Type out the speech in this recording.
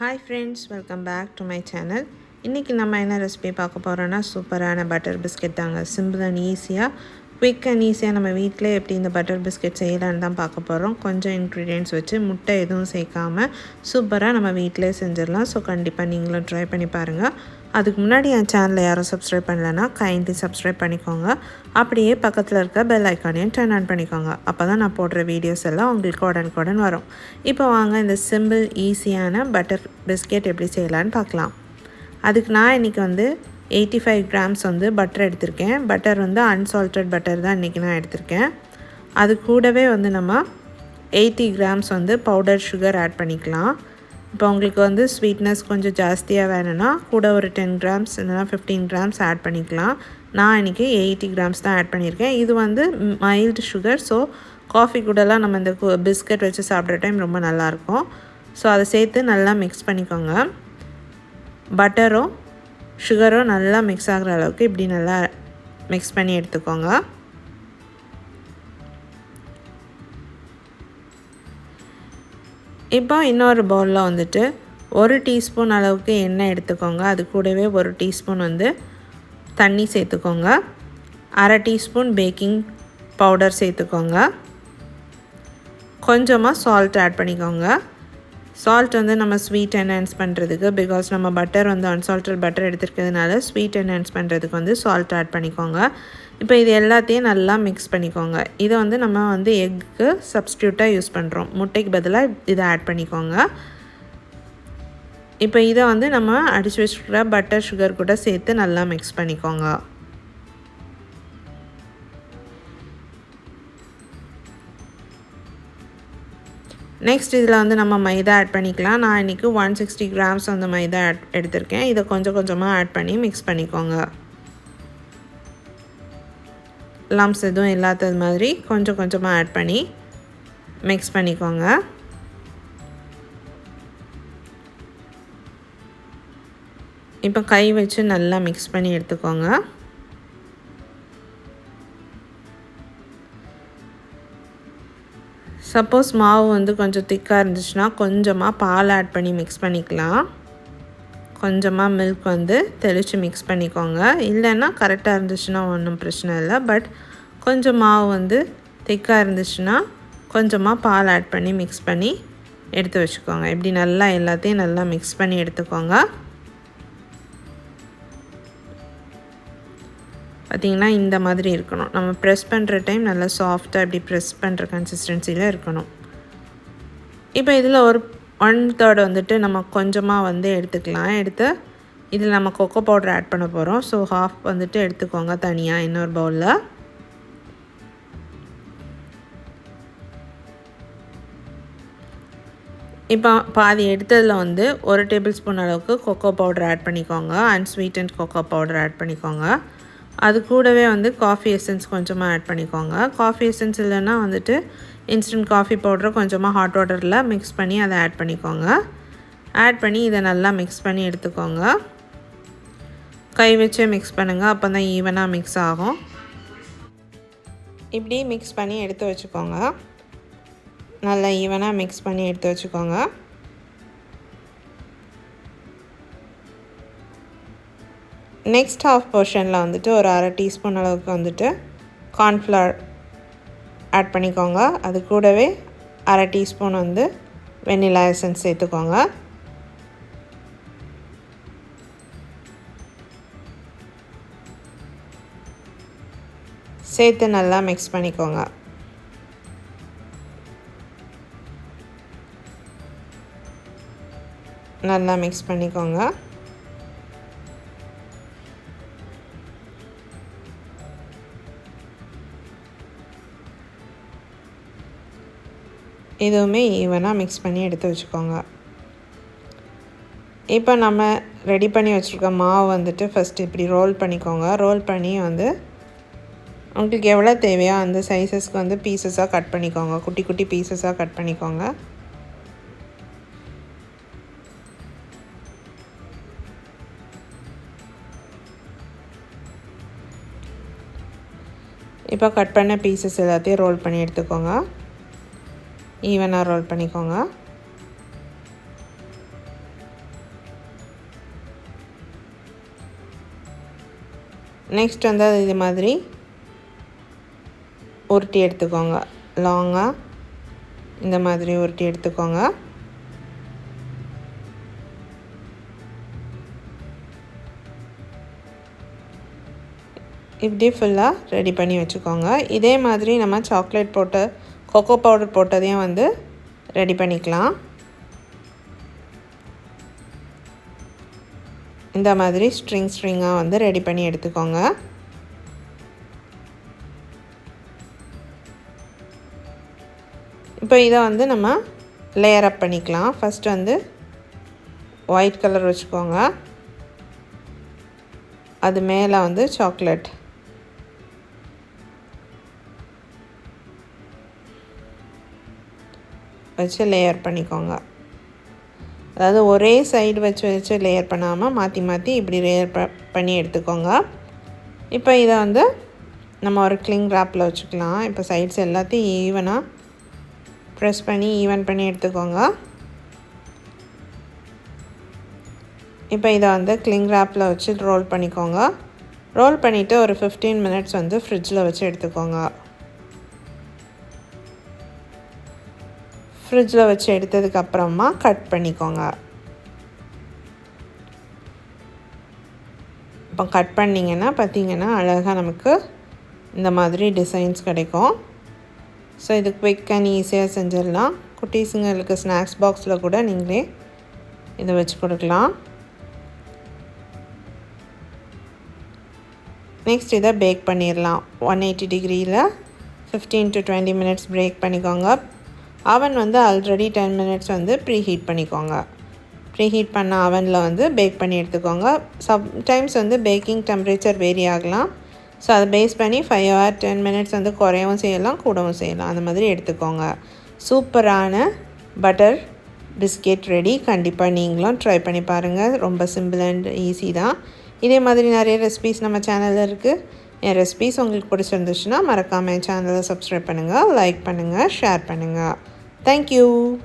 Hi friends welcome back to my channel இன்றைக்கி நம்ம என்ன ரெசிபி பார்க்க போகிறோன்னா சூப்பரான பட்டர் பிஸ்கெட் தாங்க. சிம்பிள் அண்ட் ஈஸியாக குயிக் அண்ட் ஈஸியாக நம்ம வீட்டிலே எப்படி இந்த பட்டர் பிஸ்கெட் செய்யலான்னு தான் பார்க்க போகிறோம் கொஞ்சம் இன்க்ரீடியன்ட்ஸ் வச்சு முட்டை எதுவும் சேர்க்காமல் சூப்பராக நம்ம வீட்டிலே செஞ்சிடலாம். ஸோ கண்டிப்பாக நீங்களும் ட்ரை பண்ணி பாருங்கள் அதுக்கு முன்னாடி என் சேனலை யாரும் சப்ஸ்கிரைப் பண்ணலைன்னா கைண்ட்லி சப்ஸ்கிரைப் பண்ணிக்கோங்க. அப்படியே பக்கத்தில் இருக்க பெல் ஐக்கானையும் டர்ன் ஆன் பண்ணிக்கோங்க. அப்போ தான் நான் போடுற வீடியோஸ் எல்லாம் உங்களுக்கு உடனுக்குடன் வரும். இப்போ வாங்க இந்த சிம்பிள் ஈஸியான பட்டர் பிஸ்கெட் எப்படி செய்யலான்னு பார்க்கலாம். அதுக்கு நான் இன்றைக்கி வந்து எயிட்டி ஃபைவ் கிராம்ஸ் வந்து பட்டர் எடுத்திருக்கேன். பட்டர் வந்து அன்சால்டட் பட்டர் தான் இன்றைக்கி நான் எடுத்திருக்கேன். அது கூடவே வந்து நம்ம எயிட்டி கிராம்ஸ் வந்து பவுடர் சுகர் ஆட் பண்ணிக்கலாம். இப்போ உங்களுக்கு வந்து ஸ்வீட்னஸ் கொஞ்சம் ஜாஸ்தியாக வேணும்னா கூட ஒரு டென் கிராம்ஸ் இல்லைனா ஃபிஃப்டீன் கிராம்ஸ் ஆட் பண்ணிக்கலாம். நான் இன்றைக்கி எயிட்டி கிராம்ஸ் தான் ஆட் பண்ணியிருக்கேன். இது வந்து மைல்டு சுகர் ஸோ காஃபி கூடலாம் நம்ம இந்த பிஸ்கட் வச்சு சாப்பிட்ற டைம் ரொம்ப நல்லாயிருக்கும். ஸோ அதை சேர்த்து நல்லா மிக்ஸ் பண்ணிக்கோங்க. பட்டரும் சுகரும் நல்லா மிக்ஸ் ஆகிற அளவுக்கு இப்படி நல்லா மிக்ஸ் பண்ணி எடுத்துக்கோங்க. இப்போ இன்னொரு பவுலில் வந்துட்டு ஒரு டீஸ்பூன் அளவுக்கு எண்ணெய் எடுத்துக்கோங்க. அது கூடவே ஒரு டீஸ்பூன் வந்து தண்ணி சேர்த்துக்கோங்க. அரை டீஸ்பூன் பேக்கிங் பவுடர் சேர்த்துக்கோங்க. கொஞ்சமாக சால்ட் ஆட் பண்ணிக்கோங்க. சால்ட் வந்து நம்ம ஸ்வீட் என்ஹான்ஸ் பண்ணுறதுக்கு பிகாஸ் நம்ம பட்டர் வந்து அன்சால்டட் பட்டர் எடுத்துருக்கிறதுனால ஸ்வீட் என்ஹான்ஸ் பண்ணுறதுக்கு வந்து சால்ட் ஆட் பண்ணிக்கோங்க. இப்போ இது எல்லாத்தையும் நல்லா மிக்ஸ் பண்ணிக்கோங்க. இதை வந்து நம்ம வந்து எக்கு சப்ஸ்டியூட்டாக யூஸ் பண்ணுறோம் முட்டைக்கு பதிலாக இதை ஆட் பண்ணிக்கோங்க. இப்போ இதை வந்து நம்ம அடித்து வச்சுக்கிற பட்டர் சுகர் கூட சேர்த்து நல்லா மிக்ஸ் பண்ணிக்கோங்க. நெக்ஸ்ட் இதில் வந்து நம்ம மைதா ஆட் பண்ணிக்கலாம். நான் இன்றைக்கி ஒன் சிக்ஸ்டி கிராம்ஸ் வந்து மைதா ஆட் எடுத்திருக்கேன். இதை கொஞ்சம் கொஞ்சமாக ஆட் பண்ணி மிக்ஸ் பண்ணிக்கோங்க. லம்ஸ் எதுவும் இல்லாதது மாதிரி கொஞ்சம் கொஞ்சமாக ஆட் பண்ணி மிக்ஸ் பண்ணிக்கோங்க. இப்போ கை வச்சு நல்லா மிக்ஸ் பண்ணி எடுத்துக்கோங்க. சப்போஸ் மாவு வந்து கொஞ்சம் திக்காக இருந்துச்சுன்னா கொஞ்சமாக பால் ஆட் பண்ணி மிக்ஸ் பண்ணிக்கலாம். கொஞ்சமாக மில்க் வந்து தெளித்து மிக்ஸ் பண்ணிக்கோங்க. இல்லைன்னா கரெக்டாக இருந்துச்சுன்னா ஒன்றும் பிரச்சனை இல்லை. பட் கொஞ்சம் மாவு வந்து திக்காக இருந்துச்சுன்னா கொஞ்சமாக பால் ஆட் பண்ணி மிக்ஸ் பண்ணி எடுத்து வச்சுக்கோங்க. இப்படி நல்லா எல்லாத்தையும் நல்லா மிக்ஸ் பண்ணி எடுத்துக்கோங்க. பார்த்திங்கன்னா இந்த மாதிரி இருக்கணும். நம்ம ப்ரெஸ் பண்ணுற டைம் நல்லா சாஃப்டாக இப்படி ப்ரெஸ் பண்ணுற கன்சிஸ்டன்சியில் இருக்கணும். இப்போ இதில் ஒரு ஒன் தேர்ட் வந்துட்டு நம்ம கொஞ்சமாக வந்து எடுத்துக்கலாம். எடுத்து இதில் நம்ம கொக்கோ பவுடர் ஆட் பண்ண போகிறோம் ஸோ ஹாஃப் வந்துட்டு எடுத்துக்கோங்க தனியாக இன்னொரு பவுலில் இப்போ பாதி எடுத்ததில் வந்து ஒரு டேபிள் ஸ்பூன் அளவுக்கு கொக்கோ பவுடர் ஆட் பண்ணிக்கோங்க. And sweet and cocoa powder add பண்ணிக்கோங்க. அது கூடவே வந்து காஃபி எசன்ஸ் கொஞ்சமாக ஆட் பண்ணிக்கோங்க. காஃபி எசன்ஸ் இல்லைன்னா வந்துட்டு இன்ஸ்டன்ட் காஃபி பவுடரை கொஞ்சமாக ஹாட் வாட்டரில் மிக்ஸ் பண்ணி அதை ஆட் பண்ணிக்கோங்க. ஆட் பண்ணி இதை நல்லா மிக்ஸ் பண்ணி எடுத்துக்கோங்க. கை வச்சே மிக்ஸ் பண்ணுங்கள் அப்போ தான் ஈவனாக மிக்ஸ் ஆகும். இப்படி மிக்ஸ் பண்ணி எடுத்து வச்சுக்கோங்க. நல்லா ஈவனாக மிக்ஸ் பண்ணி எடுத்து வச்சுக்கோங்க. நெக்ஸ்ட் ஹாஃப் போர்ஷனில் வந்துட்டு ஒரு அரை டீஸ்பூன் அளவுக்கு வந்துட்டு கார்ன்ஃப்ளவர் ஆட் பண்ணிக்கோங்க. அது கூடவே அரை டீஸ்பூன் வந்து வெண்ணிலா எசன்ஸ் சேர்த்துக்கோங்க. சேர்த்து நல்லா மிக்ஸ் பண்ணிக்கோங்க. நல்லா மிக்ஸ் பண்ணிக்கோங்க. இதுவுமே ஈவனாக மிக்ஸ் பண்ணி எடுத்து வச்சுக்கோங்க. இப்போ நம்ம ரெடி பண்ணி வச்சுருக்க மாவு வந்துட்டு ஃபஸ்ட்டு இப்படி ரோல் பண்ணிக்கோங்க. ரோல் பண்ணி வந்து உங்களுக்கு எவ்வளோ தேவையோ அந்த சைஸஸ்க்கு வந்து பீசஸாக கட் பண்ணிக்கோங்க. குட்டி குட்டி பீசஸாக கட் பண்ணிக்கோங்க. இப்போ கட் பண்ண பீசஸ் எல்லாத்தையும் ரோல் பண்ணி எடுத்துக்கோங்க. ஈவனாக ரோல் பண்ணிக்கோங்க. நெக்ஸ்ட் வந்து அது இது மாதிரி உருட்டி எடுத்துக்கோங்க. லாங்காக இந்த மாதிரி உருட்டி எடுத்துக்கோங்க. இப்படி ஃபுல்லாக ரெடி பண்ணி வச்சுக்கோங்க. இதே மாதிரி நம்ம சாக்லேட் போட்டு கொக்கோ பவுடர் போட்டதையும் வந்து ரெடி பண்ணிக்கலாம். இந்த மாதிரி ஸ்ட்ரிங் ஸ்ட்ரிங்காக வந்து ரெடி பண்ணி எடுத்துக்கோங்க. இப்போ இதை வந்து நம்ம லேயர் அப் பண்ணிக்கலாம். ஃபஸ்ட்டு வந்து ஒயிட் கலர் வச்சுக்கோங்க. அது மேலே வந்து சாக்லேட் வச்சு லேயர் பண்ணிக்கோங்க. அதாவது ஒரே சைடு வச்சு வச்சு லேயர் பண்ணாமல் மாற்றி மாற்றி இப்படி லேயர் ப பண்ணி எடுத்துக்கோங்க. இப்போ இதை வந்து நம்ம ஒரு கிளிங் ரேப்பில் வச்சுக்கலாம். இப்போ சைட்ஸ் எல்லாத்தையும் ஈவனாக ப்ரெஸ் பண்ணி ஈவன் பண்ணி எடுத்துக்கோங்க. இப்போ இதை வந்து கிளிங் ரேப்பில் வச்சு ரோல் பண்ணிக்கோங்க. ரோல் பண்ணிவிட்டு ஒரு ஃபிஃப்டீன் மினிட்ஸ் வந்து ஃப்ரிட்ஜில் வச்சு எடுத்துக்கோங்க. ஃப்ரிட்ஜில் வச்சு எடுத்ததுக்கப்புறமா கட் பண்ணிக்கோங்க. இப்போ கட் பண்ணிங்கன்னா பார்த்திங்கன்னா அழகாக நமக்கு இந்த மாதிரி டிசைன்ஸ் கிடைக்கும். ஸோ இது குவிக் அண்ட் ஈஸியாக செஞ்சிடலாம். குட்டீஸுங்களுக்கு ஸ்நாக்ஸ் பாக்ஸில் கூட நீங்களே இதை வச்சு கொடுக்கலாம். நெக்ஸ்ட் இதை பேக் பண்ணிடலாம். ஒன் எயிட்டி டிகிரியில் fifteen to twenty minutes bake பண்ணிக்கோங்க. அவன் வந்து ஆல்ரெடி டென் மினிட்ஸ் வந்து ப்ரீ ஹீட் பண்ணிக்கோங்க. ப்ரீ ஹீட் பண்ண அவனில் வந்து பேக் பண்ணி எடுத்துக்கோங்க. சம்டைம்ஸ் வந்து பேக்கிங் டெம்பரேச்சர் வேரி ஆகலாம். ஸோ அதை பேஸ் பண்ணி ஃபைவ் ஹவர் டென் மினிட்ஸ் வந்து குறையவும் செய்யலாம் கூடவும் செய்யலாம். அந்த மாதிரி எடுத்துக்கோங்க. சூப்பரான பட்டர் பிஸ்கெட் ரெடி கண்டிப்பாக நீங்களும் ட்ரை பண்ணி பாருங்கள் ரொம்ப சிம்பிள் அண்ட் ஈஸி தான். இதே மாதிரி நிறைய ரெசிபீஸ் நம்ம சேனலில் இருக்குது என் ரெசிபீஸ் உங்களுக்கு பிடிச்சிருந்துச்சுன்னா மறக்காமல் என் சேனலை சப்ஸ்கிரைப் பண்ணுங்கள் லைக் பண்ணுங்கள் ஷேர் பண்ணுங்கள் thank you.